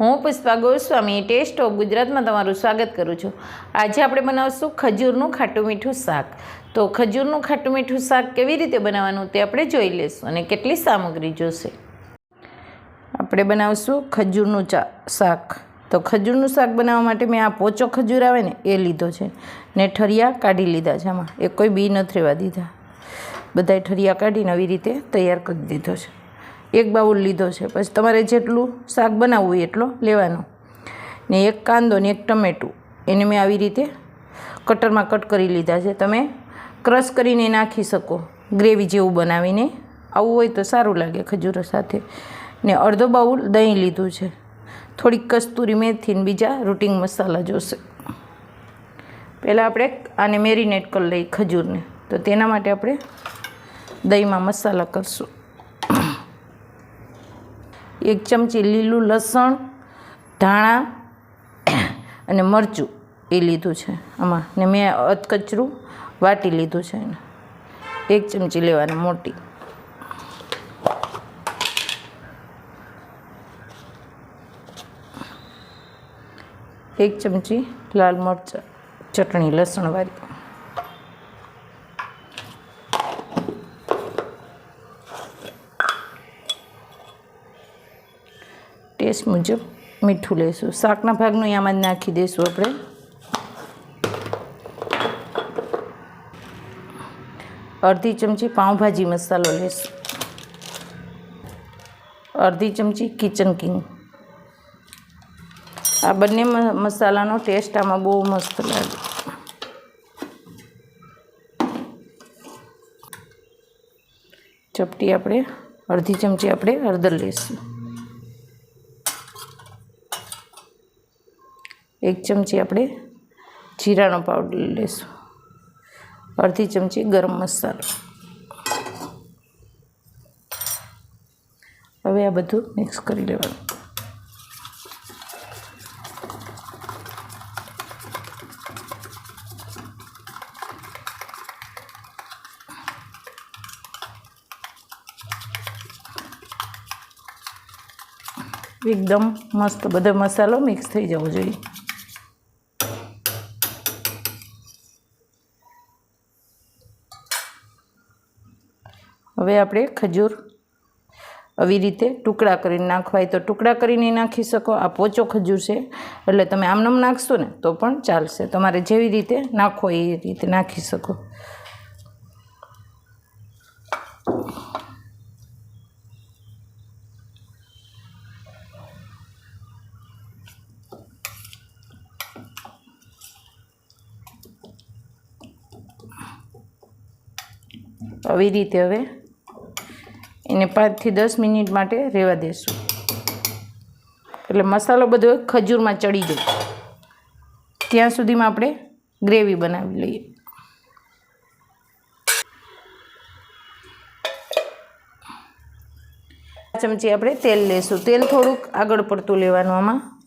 હું Pushpa Goswami, test of ગુજરાતમાં તમારું સ્વાગત કરું છું. આજે આપણે બનાવશું ખજૂરનું ખાટું મીઠું શાક. તો ખજૂરનું ખાટું મીઠું શાક કેવી રીતે બનાવવાનું તે આપણે જોઈ લઈશું અને કેટલી સામગ્રી જોશે. આપણે બનાવશું ખજૂરનું શાક. તો ખજૂરનું શાક બનાવવા માટે મેં આ પોચો ખજૂર આવે ને એ લીધો છે ને ઠરિયા કાઢી લીધા છે આમાં. એ કોઈ બી નથી રહેવા દીધા. બધાય ઠરિયા કાઢીને આવી રીતે તૈયાર કરી દીધો છે. એક બાઉલ લીધો છે. પછી તમારે જેટલું શાક બનાવવું હોય એટલો લેવાનો. ને એક કાંદો ને એક ટમેટું. એને મેં આવી રીતે કટરમાં કટ કરી લીધા છે. તમે ક્રશ કરીને નાખી શકો. ગ્રેવી જેવું બનાવીને આવું હોય તો સારું લાગે ખજૂરો સાથે. ને અડધો બાઉલ દહીં લીધું છે. થોડીક કસ્તુરી મેથી ને બીજા રૂટિંગ મસાલા જોશે. પહેલાં આપણે આને મેરિનેટ કરી લઈએ ખજૂરને. તો તેના માટે આપણે દહીંમાં મસાલા કરશું. એક ચમચી લીલું લસણ, ધાણા અને મરચું એ લીધું છે. આમાં ને મેં અધકચરું વાટી લીધું છે એને. એક ચમચી લેવાની મોટી. એક ચમચી લાલ મરચાં, ચટણી લસણવાળી ટેસ્ટ મુજબ મીઠું લઈશું શાકના ભાગનું આમાં જ નાખી દઈશું આપણે. અડધી ચમચી પાઉંભાજી મસાલો લઈશું અડધી ચમચી કિચન કિંગ આ બંને મસાલાનો ટેસ્ટ આમાં બહુ મસ્ત લાગે. ચપટી આપણે અડધી ચમચી આપણે હળદર લઈશું એક ચમચી આપણે જીરાનો પાવડર લઈશું અડધી ચમચી ગરમ મસાલો. હવે આ બધું મિક્સ કરી લેવાનું. એકદમ મસ્ત બધો મસાલો મિક્સ થઈ જવો જોઈએ. હવે આપણે ખજૂર આવી રીતે ટુકડા કરીને નાખવા તો ટુકડા કરીને નાખી શકો. આ પોચો ખજૂર છે. એટલે તમે આમનામ નાખશો ને, તો પણ ચાલશે. તમારે જેવી રીતે નાખો એ રીતે નાખી શકો. આવી રીતે હવે એને પાંચથી દસ મિનિટ માટે રહેવા દેશું. એટલે મસાલો બધો ખજૂરમાં ચડી જાય. ત્યાં સુધીમાં આપણે ગ્રેવી બનાવી લઈએ. ચમચી આપણે તેલ લેશું. તેલ થોડુંક આગળ પડતું લેવાનું આમાં.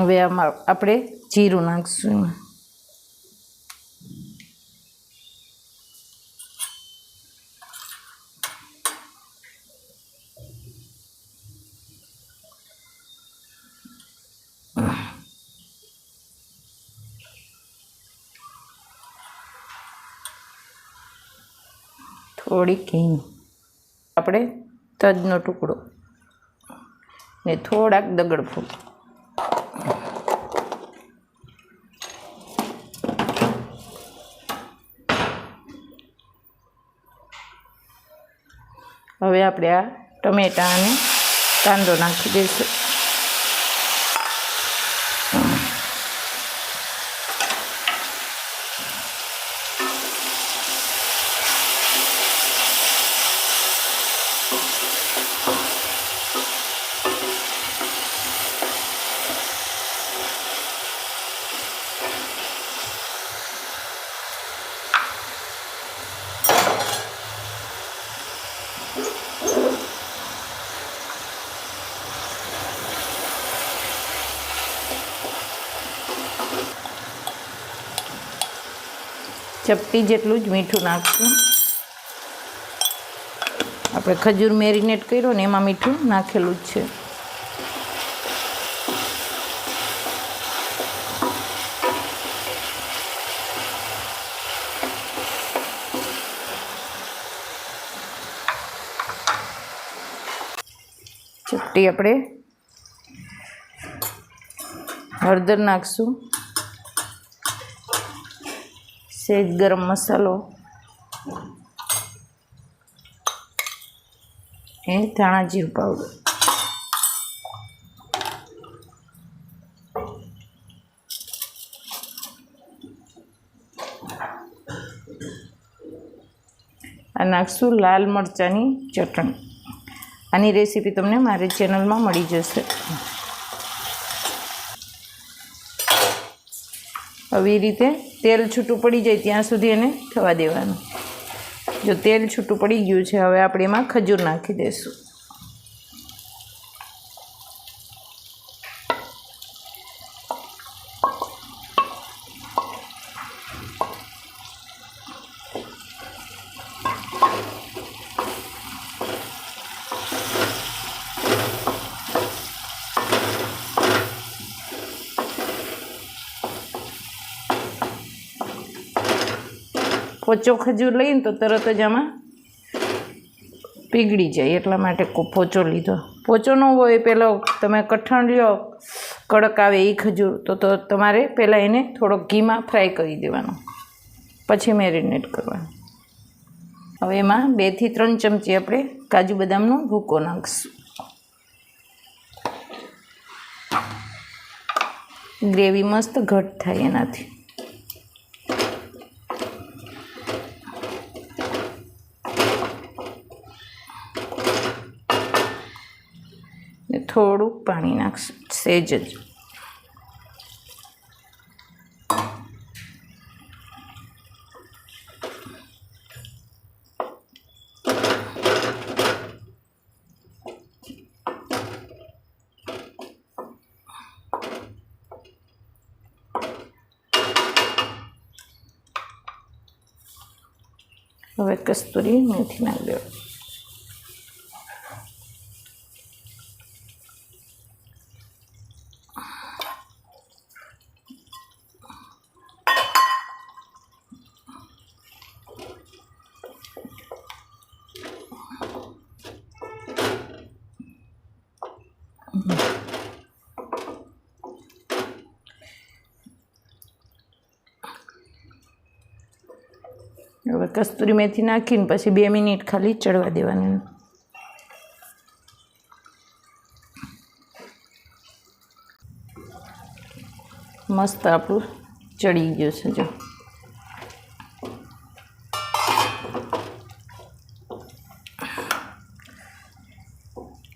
હવે આમાં આપણે જીરું નાખીશું. એમાં થોડીક હિંગ આપણે તજનો ટુકડો ને થોડાક દગડ ફૂલ હવે આપણે આ ટમેટાં અને કાંદો નાખી દઈશું. ચપટી જેટલું જ મીઠું નાખશું. આપણે ખજૂર મેરિનેટ કર્યો ને એમાં મીઠું નાખેલું જ છે. ચપટી આપણે હળદર નાખશું. સેજ ગરમ મસાલો. એ ધાણા જીરું પાવડર આ નાખશું લાલ મરચાંની ચટણી. આની રેસીપી તમને મારી ચેનલમાં મળી જશે. આવી રીતે તેલ છૂટું પડી જાય ત્યાં સુધી એને થવા દેવાનું. જો તેલ છૂટું પડી ગયું છે, હવે આપણે એમાં ખજૂર નાખી દઈશું પોચો ખજૂર લઈને તો તરત જ આમાં પીગળી જાય એટલા માટે પોચો લીધો. પોચો ન હોય પેલો તમે કઠણ લ્યો, કડક આવે એ ખજૂર, તો તો તમારે પહેલાં એને થોડોક ઘીમાં ફ્રાય કરી દેવાનો. પછી મેરિનેટ કરવાનું. હવે એમાં બેથી ત્રણ ચમચી આપણે કાજુ બદામનો ભૂકો નાખીશું. ગ્રેવી મસ્ત ઘટ થાય એનાથી. થોડુંક પાણી નાખશું. સેજ જ. હવે કસ્તુરી મેથી નાખી દેવા. હવે કસ્તુરી મેથી નાખીને પછી બે મિનિટ ખાલી ચડવા દેવાની. મસ્ત આપણું ચડી ગયું છે, જો.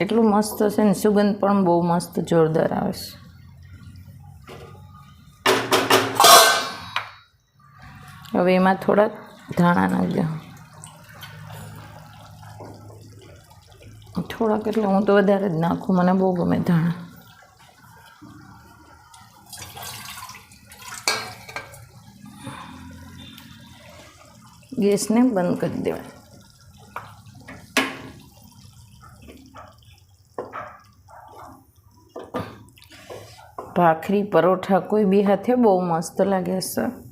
એટલું મસ્ત છે ને, સુગંધ પણ બહુ મસ્ત જોરદાર આવે છે. હવે એમાં થોડા ધાણા નાખજો થોડાક એટલે હું તો વધારે જ નાખું, મને બહુ ગમે ધાણા. ગેસને બંધ કરી દેવાય. ભાખરી, પરોઠા કોઈ બી હાથે બહુ મસ્ત લાગે શાક